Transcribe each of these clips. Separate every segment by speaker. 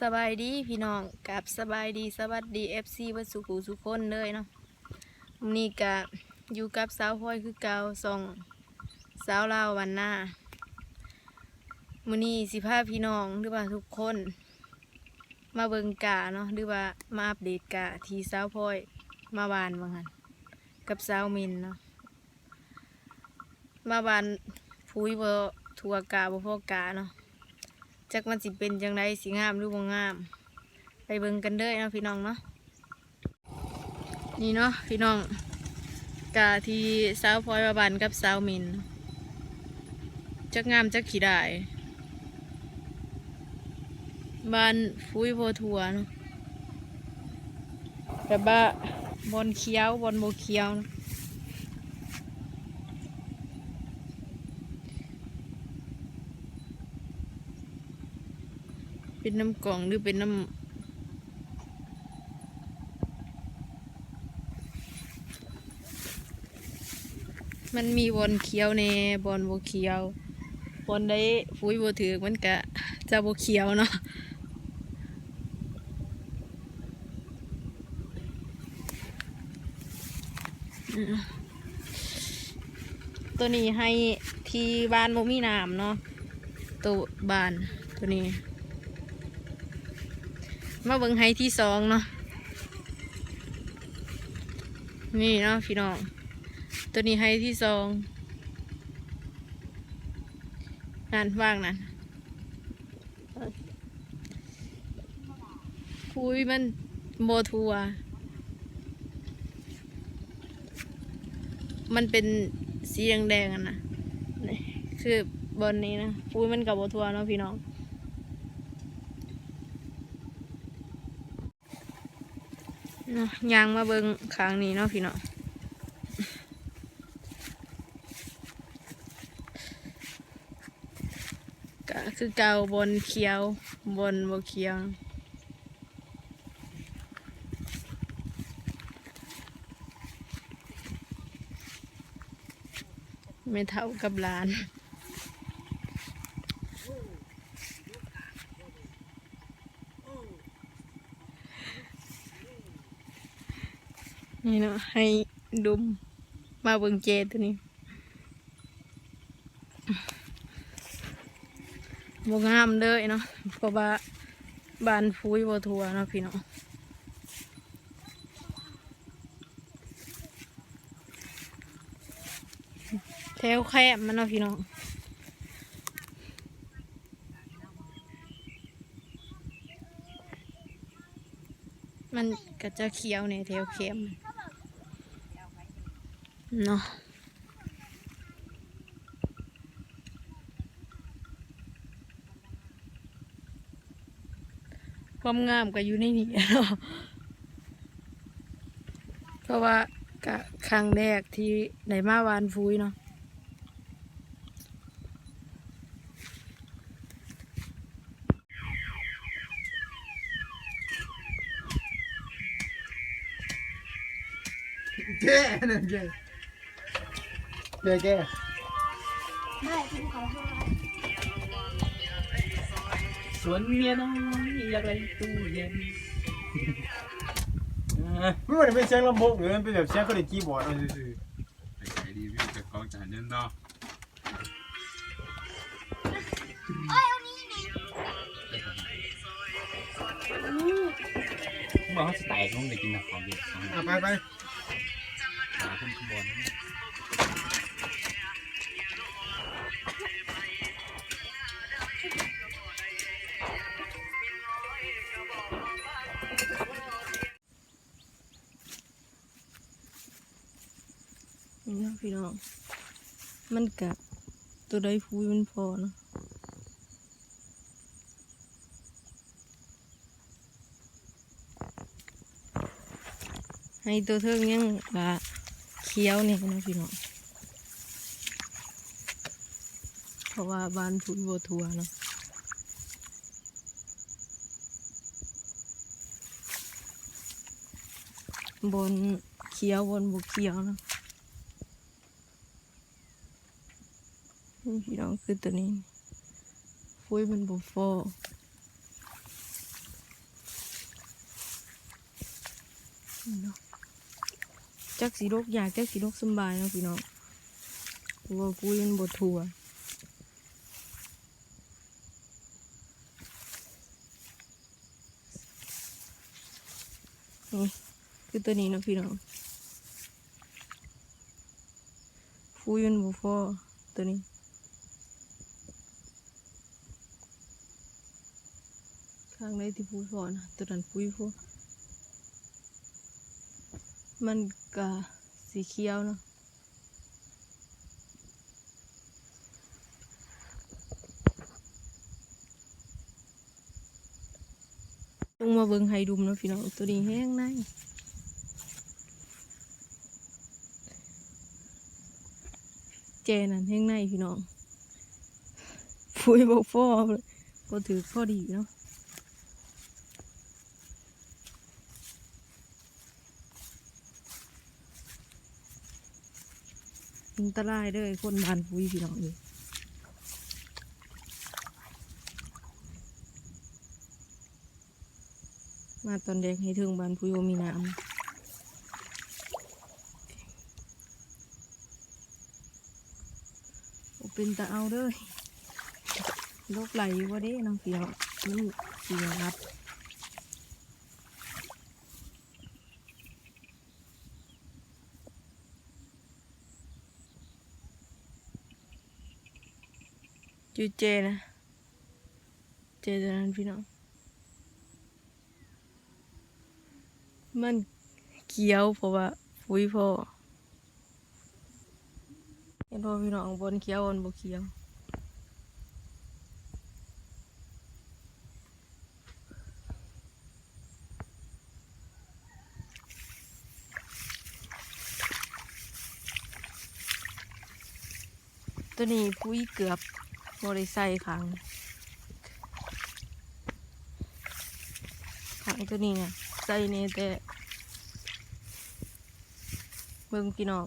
Speaker 1: สบายดีพี่น้องกับสบายดีสวัสดีเอฟซีวัสุขุสุคนเลยเนาะมื้อนี้กะอยู่กับสาวพลอยคือเกาส่งสาวลาววันหน้ามือนี้สิพาพี่น้องหรือว่าทุกคน มาเบิงกาเนาะหรือว่ามาอัปเดตกาทีสาวพลอยมาวานว่างันกับสาวมินเนาะมาวานพุยบ่ทัวกาบ่พอกาเนาะ จักมันสิเป็นจังไดสิงามหรือบ่งาม ไปเบิ่งกันเด้อเนาะพี่น้องเนาะนี่เนาะพี่น้องกาที่สาวพลอยมาบันกับสาวมินจักงามจักขี้ได้บ้านฟุ้ยโพทัวเนาะแบบว่าบอนเคี้ยวบอนโบเคี้ยวนะ เป็นน้ำกล่องหรือเป็นน้ำมันมีบอลเคียวในบอลโบเคียวบอลได้ฟุยโบถือมันกะจะโบเคียวเนาะตัวนี้ให้ที่บ้านโมมีน้ำเนาะตัวบ้านตัวนี้ มาเบิ่งไฮที่สองเนาะนี่เนาะพี่น้องตัวนี้ไฮที่สองนั่นว่างนั่นคุยมันโบทัว มันเป็นสีแดงๆนะคือบนนี้นะคุยมันกับโบทัวเนาะพี่น้อง เนาะ ยางมาเบิงข้างนี้เนาะพี่เนาะก็คือเกาบนเขียวบนบเขียวไม่เท่ากับร้าน นี่เนาะให้ดุมมาเบิงเจตัวนี้บงามเลยเนาะเพราะว่าบานฟุ้ยบทัวเนาะพี่เนาะแถวแคบมันเนาะพี่น้องมันก็จะเขียวในแถวเข้ม เนาะความงามก็อยู่ในนี้เนาะเพราะว่ากะครั้งแรกที่ในมาวานฟุ้ยเนาะ
Speaker 2: แก่นั่นแก่ แก่แก่
Speaker 3: สวนเมียน้อยอยากได้ตู้เย็น
Speaker 2: ไม่ว่าจะเป็นเสียงลำโพงหรือมันเป็นแบบเสียงเขาเล่นคีย์บอร์ดเอาซื่อ
Speaker 4: ไปขายดีพี่จะกองจ่ายเงินเนาะ
Speaker 3: บอกเขาสไตล์เขาเลยกินแต่ของเด็กของ
Speaker 2: ๆอะไปไป
Speaker 3: หาขึ้นข้างบน
Speaker 1: นี่เนาะพี่น้อง มันกะตัวใดฟุยมันพอเนาะให้ตัวเทิงยังกะเคี้ยวเนี่ยนะพี่น้อง ราะว่าบ้านพุนโวทัวเนาะบนเขียวบนบุเขียวเนาะพี่น้องคือตัวนี้ฟุยมันบุฟอฟจักสีโรคยากจักสีโรคสบายนะพี่น้องว่าปุ้ยมันบดทัว นี่ คือตัวนี้นะพี่น้องฟูยุนบุฟอตัวนี้ข้างในที่ฟูฟอนะตัวนั้นฟูยฟอมันกะสีเขียวเนาะต้องมา เบิ่งไฮดุมนะพี่น้องตัวนี้แห้งในเจนั่นแห้งในพี่น้องฟุยบอกฟอเลยก็ถือพอดีเนาะอันตรายเด้อคนบานปุ้ยพี่น้องนี่ มาตอนเด็กให้ถึงบ้านปุ้ยมีน้ำเป็นตาเอาเด้อโรคไหลว่าเด้น้องพี่น้องนี่สีรับจูเจนะ เจตัวนั้นพี่น้อง มันเขียวเพราะว่าฟุยพ่อเห็นพ่อพี่น้องบนเขียวบนบกเขียวตัวนี้ปุ้ยเกือบบริใส่ขังขังตัวนี้เนี่ย ใส่นี่แต่เบิ่งพี่น้อง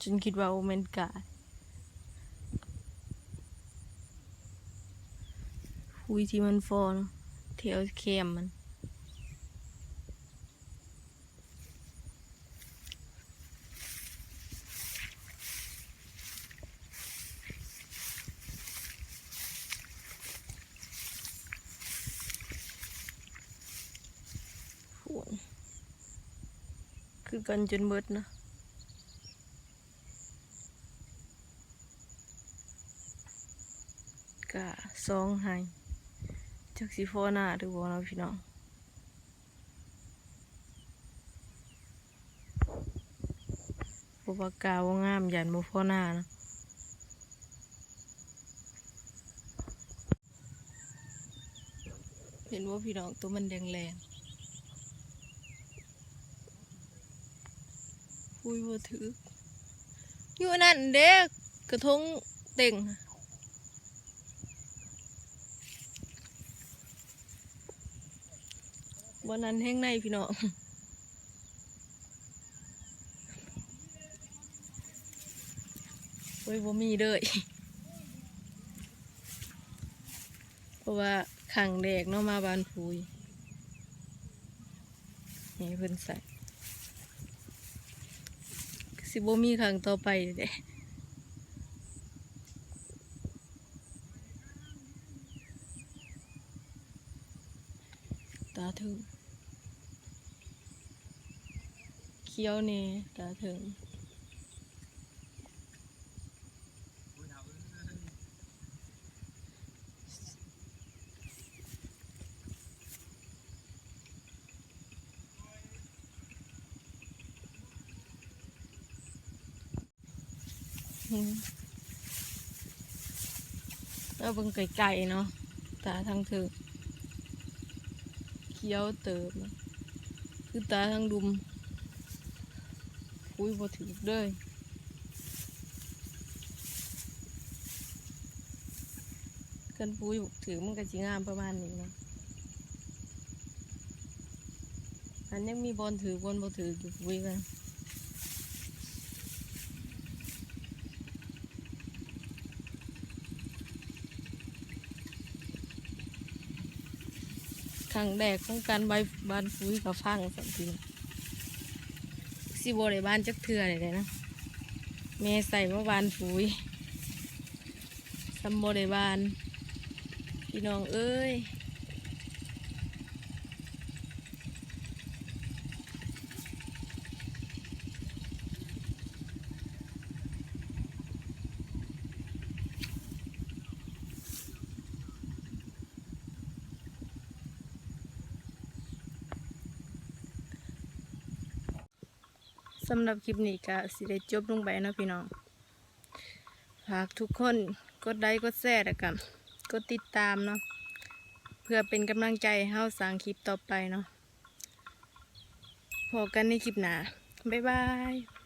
Speaker 1: ฉันคิดว่าโอเมนกาปุ้ยที่มันฟอนเทียวเค็มมัน นคือกันจนเบิดนะกะสองไห้จักสิฟอหน้าหรือบ่เนาะพี่น้องบ่ว่ากาว่างามยันบ่ฟอหน้านะเห็นว่าพี่น้องตัวมันแดงแรง คุยบ่ถืออยู่นั่นเด็กกระทงเต่งค่ะบนนั้นแห้งในพี่น้องโอ้ยบ่มีเลยเพราะว่าขังแดกเนาะมาบานพูยนี่เพิ่นใส่ สิบ่มีครั้งต่อไปเด้ตาถึงเคี้ยวนี่ตาถึง แล้วเบิ่งไก่ๆเนาะตาทางถึงเคี้ยวเติบคือตาทางดุมคุยบ่ถึกเลยกันปุ้ยถือมันก็สิงามประมาณนี้นะอันยังมีบอลถือบอลบ่ถืออยู่ปุ้ยกัน รั้งแรกของการใบบานฟุ้ยกับฟังสัมพีสิบได้บานจักเทื่อเลยนะเม่ใส่มาบานฟุ้ยซัมโบได้บานพี่น้องเอ้ย สำหรับคลิปนี้ก็สิได้จบลงไปนะพี่น้องฝากทุกคนกดไลค์กดแชร์แล้วกันกดติดตามเนาะเพื่อเป็นกำลังใจให้เฮาสร้างคลิปต่อไปเนาะพบกันในคลิปหน้าบ๊ายบาย